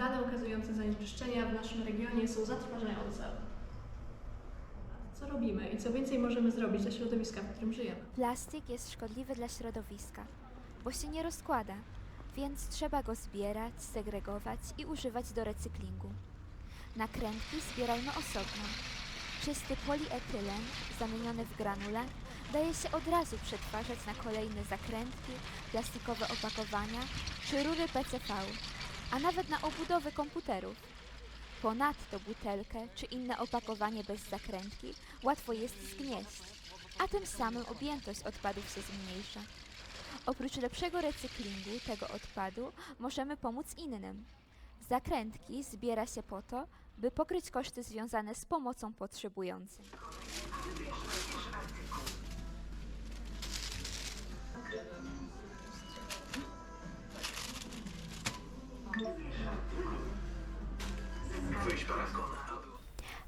Dane ukazujące zanieczyszczenia w naszym regionie są zatrważające. Co robimy i co więcej możemy zrobić dla środowiska, w którym żyjemy? Plastik jest szkodliwy dla środowiska, bo się nie rozkłada, więc trzeba go zbierać, segregować i używać do recyklingu. Nakrętki zbierajmy osobno. Czysty polietylen zamieniony w granule daje się od razu przetwarzać na kolejne zakrętki, plastikowe opakowania czy rury PCV, a nawet na obudowy komputerów. Ponadto butelkę czy inne opakowanie bez zakrętki łatwo jest zgnieść, a tym samym objętość odpadów się zmniejsza. Oprócz lepszego recyklingu tego odpadu możemy pomóc innym. Zakrętki zbiera się po to, by pokryć koszty związane z pomocą potrzebującym.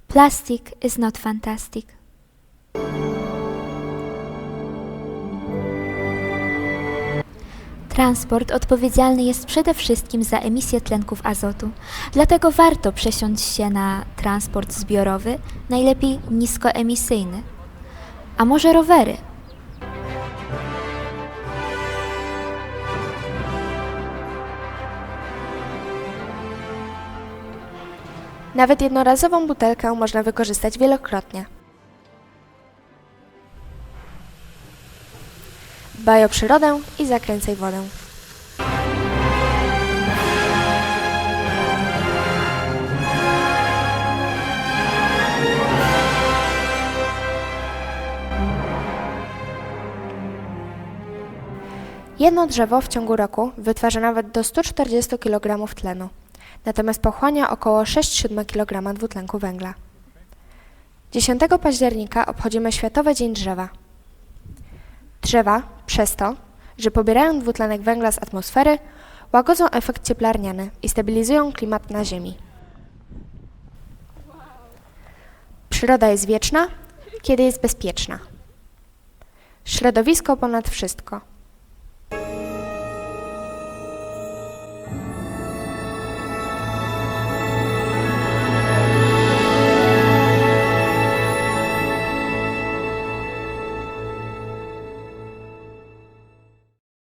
Plastic is not fantastic. Transport odpowiedzialny jest przede wszystkim za emisję tlenków azotu, dlatego warto przesiąść się na transport zbiorowy, najlepiej niskoemisyjny. A może rowery? Nawet jednorazową butelkę można wykorzystać wielokrotnie. Dbaj o przyrodę i zakręcaj wodę. Jedno drzewo w ciągu roku wytwarza nawet do 140 kg tlenu, natomiast pochłania około 6,7 kg dwutlenku węgla. 10 października obchodzimy Światowy Dzień Drzewa. Drzewa, przez to, że pobierają dwutlenek węgla z atmosfery, łagodzą efekt cieplarniany i stabilizują klimat na Ziemi. Przyroda jest wieczna, kiedy jest bezpieczna. Środowisko ponad wszystko.